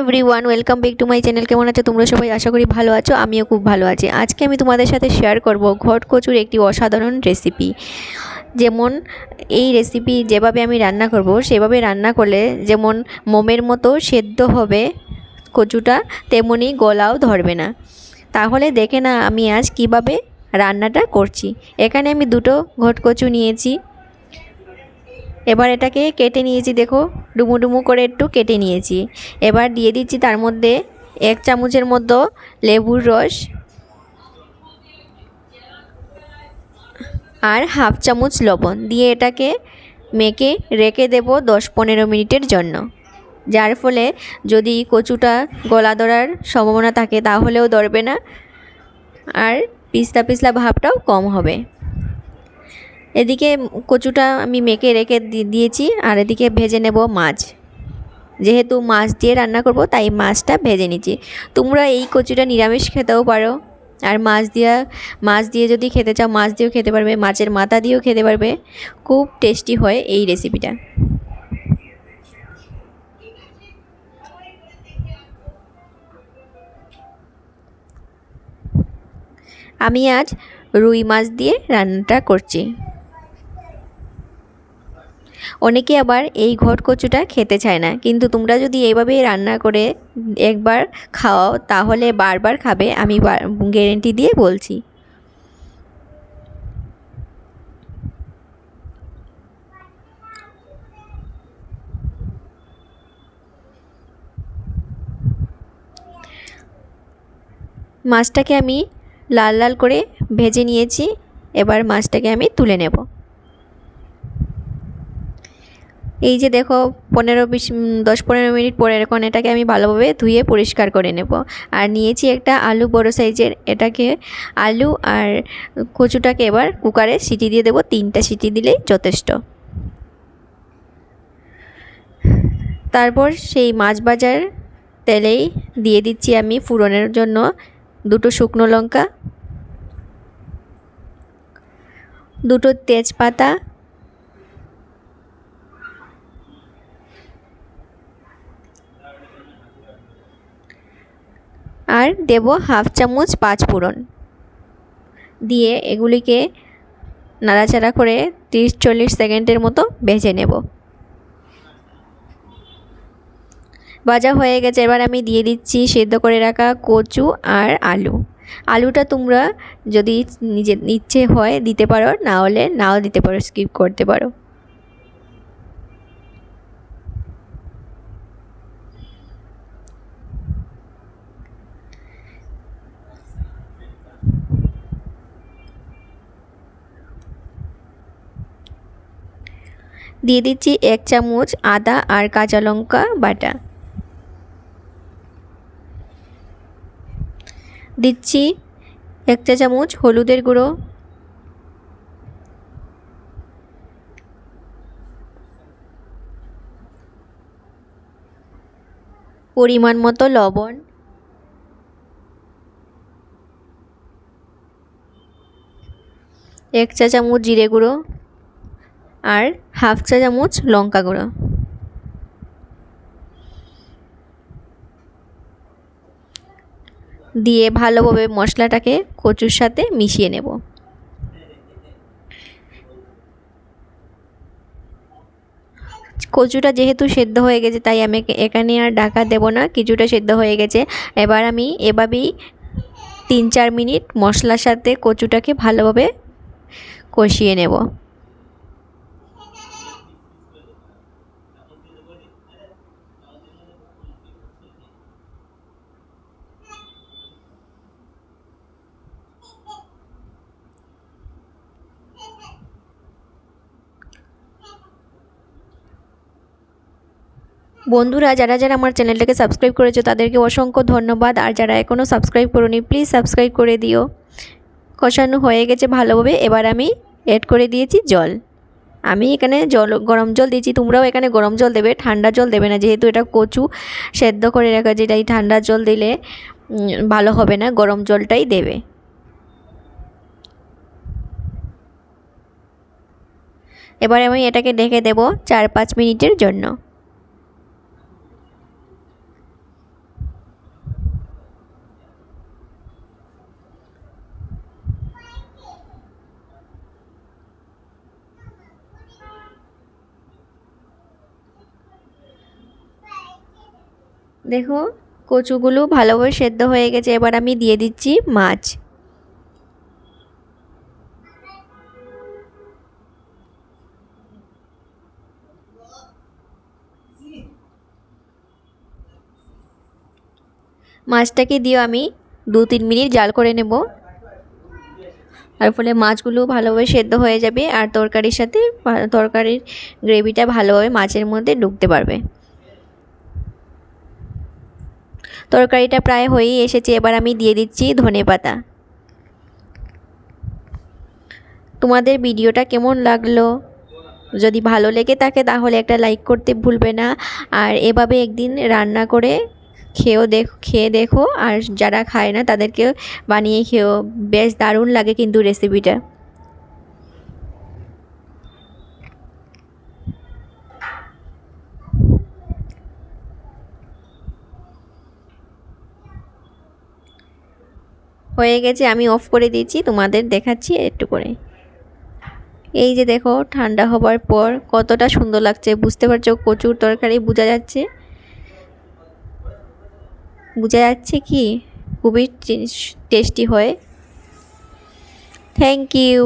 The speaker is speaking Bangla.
Everyone welcome back to my channel কেমন আছো? তোমরা সবাই আশা করি ভালো আছো, আমিও খুব ভালো আছি। আজকে আমি তোমাদের সাথে শেয়ার করব ঘট কচুর একটি অসাধারণ রেসিপি যেমন এই রেসিপি যেভাবে আমি রান্না করব, সেভাবে রান্না করলে যেমন মোমের মতো সেদ্ধ হবে কচুটা, তেমনি গলাও ধরবে না। তাহলে দেখে না আমি আজ কীভাবে রান্নাটা করছি। এখানে আমি দুটো ঘট কচু নিয়েছি। এবার এটাকে কেটে নিয়েছি, দেখো। ডুমু ডুমু করে একটু কেটে নিয়েছি। এবার দিয়ে দিচ্ছি তার মধ্যে এক চামচের মতো লেবুর রস আর হাফ চামচ লবণ। দিয়ে এটাকে মেখে রেখে দেব দশ পনেরো মিনিটের জন্য। যার ফলে যদি কচুটা গলা ধরার সম্ভাবনা থাকে তাহলেও ধরবে না। আর পিছলা পিছলা ভাবটাও কম হবে। এদিকে কচুটা আমি মেখে রেখে দিয়েছি, আর এদিকে ভেজে নেব মাছ। যেহেতু মাছ দিয়ে রান্না করব, তাই মাছটা ভেজে নিচ্ছি। তোমরা এই কচুটা নিরামিষ খেতেও পারো, আর মাছ দিয়া, মাছ দিয়ে যদি খেতে চাও, মাছ দিয়েও খেতে পারবে, মাছের মাথা দিয়েও খেতে পারবে। খুব টেস্টি হয় এই রেসিপিটা। আমি আজ রুই মাছ দিয়ে রান্নাটা করছি। অনেকে আবার এই ঘট কচুটা খেতে চায় না। কিন্তু তোমরা যদি এইভাবে রান্না করে একবার খাওয়াও, তাহলে বারবার খাবে, আমি গ্যারেন্টি দিয়ে বলছি। মাছটাকে আমি লাল লাল করে ভেজে নিয়েছি, এবার মাছটাকে আমি তুলে নেব। এই যে দেখো পনেরো বিশ দশ পনেরো মিনিট পরে এখন এটাকে আমি ভালোভাবে ধুয়ে পরিষ্কার করে নেব। আর নিয়েছি একটা আলু বড় সাইজের, এটাকে আলু আর কচুটাকে এবার কুকারে সিটি দিয়ে দেবো, তিনটা সিটি দিলেই যথেষ্ট। তারপর সেই মাছ বাজার তেলেই দিয়ে দিচ্ছি আমি ফুরনের জন্য দুটো শুকনো লঙ্কা, দুটো তেজপাতা আর দেব হাফ চামচ পাঁচ ফোড়ন। দিয়ে এগুলিকে নাড়াচাড়া করে তিরিশ চল্লিশ সেকেন্ডের মতো ভেজে নেব। ভাজা হয়ে গেছে, এবার আমি দিয়ে দিচ্ছি সেদ্ধ করে রাখা কচু আর আলু। আলুটা তোমরা যদি নিজের ইচ্ছে হয় দিতে পারো, না হলে নাও দিতে পারো, স্কিপ করতে পারো। দিয়ে দিচ্ছি এক চামচ আদা আর কাঁচা লঙ্কা বাটা। দিচ্ছি এক চা চামচ হলুদের গুঁড়ো। পরিমাণ মতো লবণ। এক চা চামচ জিরে গুঁড়ো। আর হাফ চা চামচ লঙ্কা গুঁড়ো। দিয়ে ভালোভাবে মশলাটাকে কচুর সাথে মিশিয়ে নেব। কচুটা যেহেতু সেদ্ধ হয়ে গেছে, তাই আমি এখানে আর ডাকা দেব না, কিছুটা সেদ্ধ হয়ে গেছে। এবার আমি এভাবেই তিন চার মিনিট মশলার সাথে কচুটাকে ভালোভাবে কষিয়ে নেব। বন্ধুরা, যারা যারা আমার চ্যানেলটাকে সাবস্ক্রাইব করেছ, তাদেরকে অসংখ্য ধন্যবাদ। আর যারা এখনও সাবস্ক্রাইব করোনি প্লিজ সাবস্ক্রাইব করে দিও। কষানো হয়ে গেছে ভালোভাবে। এবার আমি অ্যাড করে দিয়েছি জল। আমি এখানে জল, গরম জল দিয়েছি। তোমরাও এখানে গরম জল দেবে, ঠান্ডা জল দেবে না। যেহেতু এটা কচু সেদ্ধ করে রাখা যেটা এই ঠান্ডা জল দিলে ভালো হবে না, গরম জলটাই দেবে। এবার আমি এটাকে ঢেকে দেব চার পাঁচ মিনিটের জন্য। দেখো, কচুগুলো ভালোভাবে সেদ্ধ হয়ে গেছে, এবার আমি দিয়ে দিচ্ছি মাছ। মাছটাকে দিয়ে আমি দু তিন মিনিট জাল করে নেব। আর ফলে মাছগুলো ভালোভাবে সেদ্ধ হয়ে যাবে, আর তরকারির সাথে, তরকারির গ্রেভিটা ভালোভাবে মাছের মধ্যে ঢুকতে পারবে। তরকারিটা প্রায় হয়েই এসেছে, এবার আমি দিয়ে দিচ্ছি ধনে পাতা। তোমাদের ভিডিওটা কেমন লাগল? যদি ভালো লেগে থাকে তাহলে একটা লাইক করতে ভুলবে না। আর এভাবে একদিন রান্না করে খেয়েও দেখ খেয়ে দেখো। আর যারা খায় না তাদেরকে বানিয়ে খেয়েও। বেশ দারুণ লাগে কিন্তু রেসিপিটা হয়ে গেছে, আমি অফ করে দিয়েছি তোমাদের দেখাচ্ছি একটু করে এই যে দেখো, ঠান্ডা হবার পর কতটা সুন্দর লাগছে, বুঝতে পারছ? কচুর তরকারি বোঝা যাচ্ছে। বোঝা যাচ্ছে কি? খুবই টেস্টি হয়। Thank you